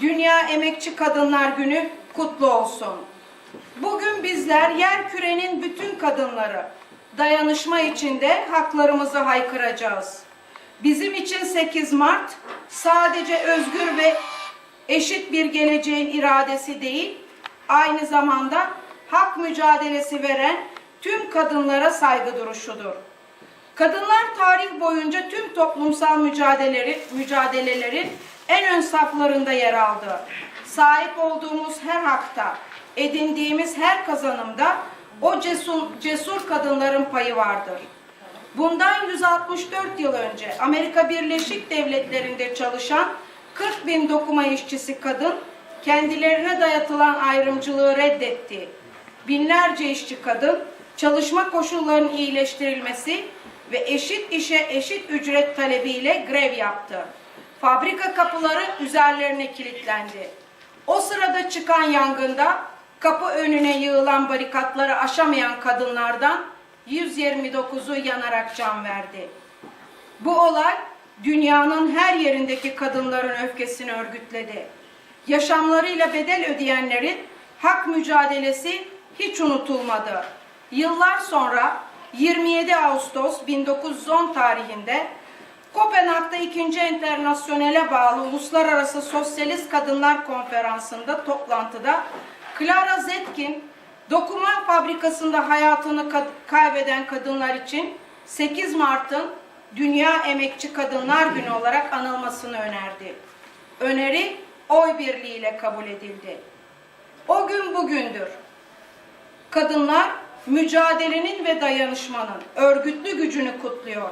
Dünya Emekçi Kadınlar Günü kutlu olsun. Bugün bizler yer kürenin bütün kadınları dayanışma içinde haklarımızı haykıracağız. Bizim için 8 Mart sadece özgür ve eşit bir geleceğin iradesi değil, aynı zamanda hak mücadelesi veren tüm kadınlara saygı duruşudur. Kadınlar tarih boyunca tüm toplumsal mücadeleleri, mücadelelerin en ön saflarında yer aldı. Sahip olduğumuz her hakta, edindiğimiz her kazanımda o cesur, cesur kadınların payı vardır. Bundan 164 yıl önce Amerika Birleşik Devletleri'nde çalışan 40 bin dokuma işçisi kadın kendilerine dayatılan ayrımcılığı reddetti. Binlerce işçi kadın çalışma koşullarının iyileştirilmesi ve eşit işe eşit ücret talebiyle grev yaptı. Fabrika kapıları üzerlerine kilitlendi. O sırada çıkan yangında kapı önüne yığılan barikatları aşamayan kadınlardan 129'u yanarak can verdi. Bu olay dünyanın her yerindeki kadınların öfkesini örgütledi. Yaşamlarıyla bedel ödeyenlerin hak mücadelesi hiç unutulmadı. Yıllar sonra 27 Ağustos 1910 tarihinde Kopenhag'da 2. Enternasyonel'e bağlı Uluslararası Sosyalist Kadınlar Konferansı'nda toplantıda Clara Zetkin dokuma fabrikasında hayatını ka- kaybeden kadınlar için 8 Mart'ın Dünya Emekçi Kadınlar Günü olarak anılmasını önerdi. Öneri oy birliğiyle kabul edildi. O gün bugündür. Kadınlar mücadelenin ve dayanışmanın örgütlü gücünü kutluyor.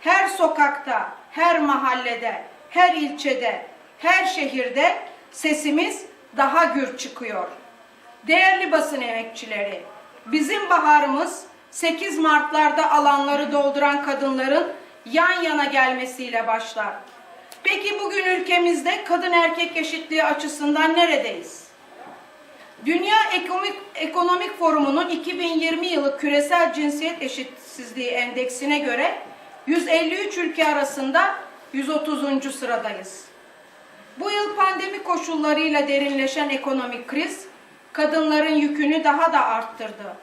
Her sokakta, her mahallede, her ilçede, her şehirde sesimiz daha gür çıkıyor. Değerli basın emekçileri, bizim baharımız 8 Mart'larda alanları dolduran kadınların yan yana gelmesiyle başlar. Peki bugün ülkemizde kadın erkek eşitliği açısından neredeyiz? Dünya Ekonomik, Ekonomik Forumu'nun 2020 yılı küresel cinsiyet eşitsizliği endeksine göre 153 ülke arasında 130. sıradayız. Bu yıl pandemi koşullarıyla derinleşen ekonomik kriz kadınların yükünü daha da arttırdı.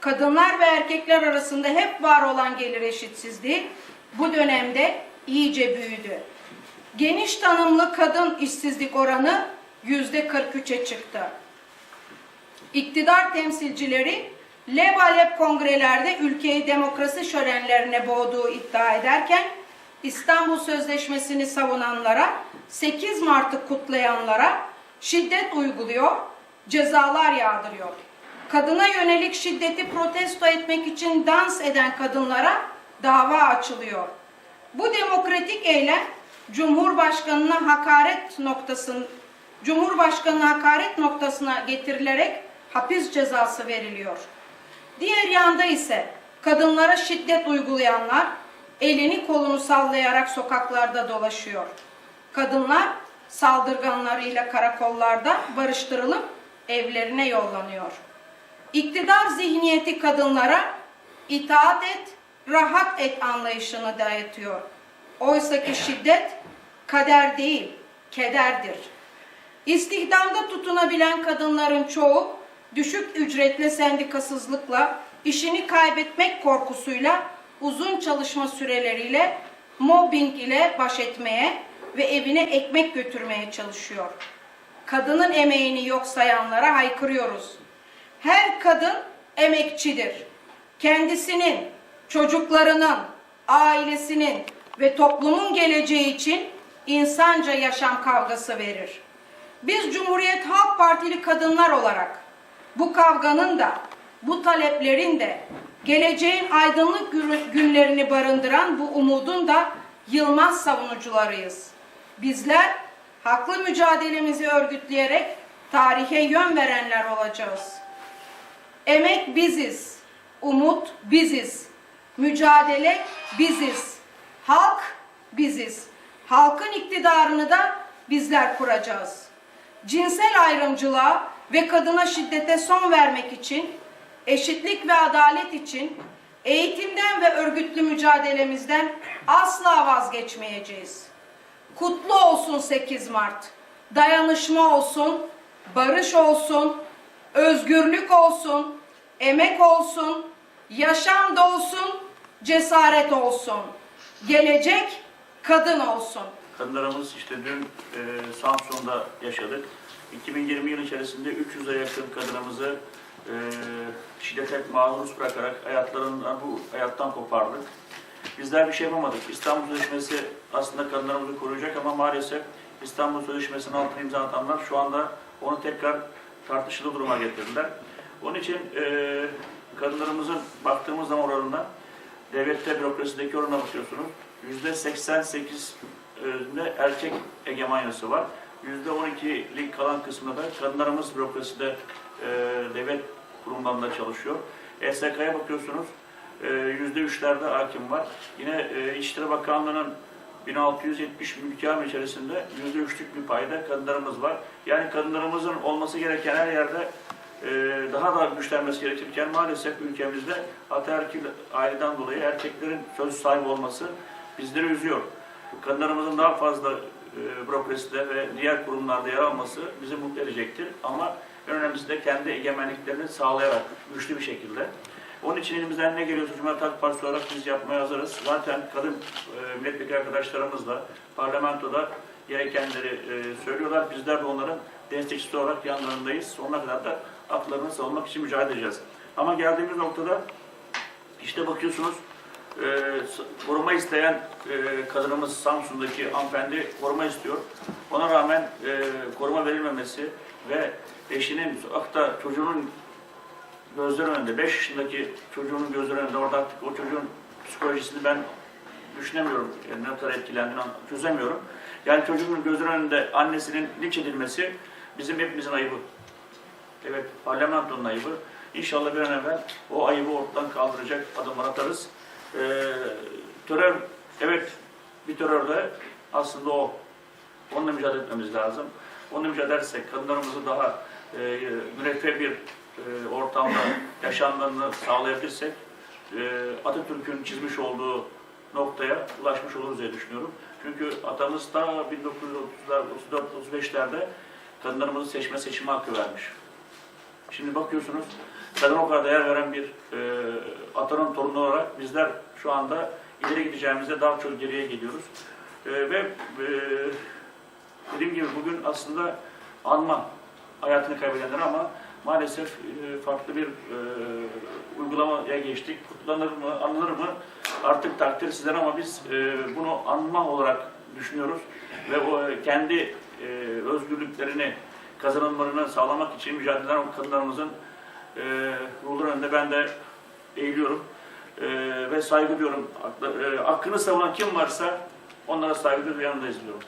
Kadınlar ve erkekler arasında hep var olan gelir eşitsizliği bu dönemde iyice büyüdü. Geniş tanımlı kadın işsizlik oranı yüzde 43'e çıktı. İktidar temsilcileri lebalep kongrelerde ülkeyi demokrasi şölenlerine boğduğu iddia ederken İstanbul Sözleşmesi'ni savunanlara, 8 Mart'ı kutlayanlara şiddet uyguluyor, cezalar yağdırıyor. Kadına yönelik şiddeti protesto etmek için dans eden kadınlara dava açılıyor. Bu demokratik eylem Cumhurbaşkanına hakaret noktasın Cumhurbaşkanı hakaret noktasına getirilerek hapis cezası veriliyor. Diğer yanda ise kadınlara şiddet uygulayanlar elini kolunu sallayarak sokaklarda dolaşıyor. Kadınlar saldırganlarıyla karakollarda barıştırılıp evlerine yollanıyor. İktidar zihniyeti kadınlara itaat et, rahat et anlayışını dayatıyor. Oysa ki şiddet kader değil, kederdir. İstihdamda tutunabilen kadınların çoğu düşük ücretli sendikasızlıkla, işini kaybetmek korkusuyla, uzun çalışma süreleriyle, mobbing ile baş etmeye ve evine ekmek götürmeye çalışıyor. Kadının emeğini yok sayanlara haykırıyoruz. Her kadın emekçidir. Kendisinin, çocuklarının, ailesinin ve toplumun geleceği için insanca yaşam kavgası verir. Biz Cumhuriyet Halk Partili kadınlar olarak bu kavganın da, bu taleplerin de, geleceğin aydınlık gü- günlerini barındıran bu umudun da yılmaz savunucularıyız. Bizler haklı mücadelemizi örgütleyerek tarihe yön verenler olacağız. Emek biziz, umut biziz, mücadele biziz, halk biziz. Halkın iktidarını da bizler kuracağız. Cinsel ayrımcılığa ve kadına şiddete son vermek için, eşitlik ve adalet için eğitimden ve örgütlü mücadelemizden asla vazgeçmeyeceğiz. Kutlu olsun 8 Mart. dayanışma olsun, barış olsun, özgürlük olsun, emek olsun, yaşam da olsun, cesaret olsun. Gelecek kadın olsun. Kadınlarımız işte dün e, Samsun'da yaşadık. 2020 yıl içerisinde 300'e yakın kadınımızı e, şiddete maruz bırakarak hayatlarından bu hayattan kopardık. Bizler bir şey yapamadık. İstanbul Sözleşmesi aslında kadınlarımızı koruyacak ama maalesef İstanbul Sözleşmesi'nin altına imza atanlar şu anda onu tekrar tartışılı duruma getirdiler. Onun için e, kadınlarımızın baktığımız zaman oranına devlette bürokrasideki oranına bakıyorsunuz. Yüzde 88 de erkek egemanyası var. Yüzde 12'lik kalan kısmında da kadınlarımız bürokraside e, devlet kurumlarında çalışıyor. ESK'ya bakıyorsunuz e, yüzde üçlerde hakim var. Yine e, İçişleri Bakanlığı'nın 1670 mülkiyam içerisinde yüzde üçlük bir payda kadınlarımız var. Yani kadınlarımızın olması gereken her yerde e, daha da güçlenmesi gerekirken maalesef ülkemizde ataerkil aileden dolayı erkeklerin söz sahibi olması bizleri üzüyor. Kadınlarımızın daha fazla e, bürokraside ve diğer kurumlarda yer alması bizi mutlu edecektir. Ama en önemlisi de kendi egemenliklerini sağlayarak güçlü bir şekilde. Onun için elimizden ne geliyorsa Cumhuriyet Halk Partisi olarak biz yapmaya hazırız. Zaten kadın e, milletvekili arkadaşlarımız da parlamentoda gerekenleri e, söylüyorlar. Bizler de onların destekçisi olarak yanlarındayız. Sonuna kadar da haklarını savunmak için mücadele edeceğiz. Ama geldiğimiz noktada işte bakıyorsunuz e, koruma isteyen e, kadınımız Samsun'daki hanımefendi koruma istiyor. Ona rağmen e, koruma verilmemesi ve eşinin sokakta çocuğunun gözler önünde, 5 yaşındaki çocuğunun gözler önünde orada artık o çocuğun psikolojisini ben düşünemiyorum. Yani ne kadar etkilendiğini çözemiyorum. Yani çocuğun gözler önünde annesinin linç edilmesi bizim hepimizin ayıbı. Evet, parlamentonun ayıbı. İnşallah bir an evvel o ayıbı ortadan kaldıracak adımlar atarız. Ee, terör, evet bir terör de aslında o. Onunla mücadele etmemiz lazım. Onunla mücadele edersek kadınlarımızı daha e, müreffeh bir e, ortamda yaşamlarını sağlayabilirsek e, Atatürk'ün çizmiş olduğu noktaya ulaşmış oluruz diye düşünüyorum. Çünkü atamız da 1930'lar, 34-35'lerde kadınlarımızı seçme seçme hakkı vermiş. Şimdi bakıyorsunuz kadar değer veren bir e, atanın torunu olarak bizler şu anda ileri gideceğimizde daha çok geriye geliyoruz. E, ve e, dediğim gibi bugün aslında anma hayatını kaybedenler ama maalesef e, farklı bir e, uygulamaya geçtik. Kutlanır mı, anılır mı artık takdir sizler ama biz e, bunu anma olarak düşünüyoruz ve o kendi e, özgürlüklerini kazanılmalarını sağlamak için mücadele eden o kadınlarımızın e, ruhları önünde ben de eğiliyorum e, ve saygı. Haklı- e, hakkını savunan kim varsa onlara saygı duyuyorum, yanındayız diyorum.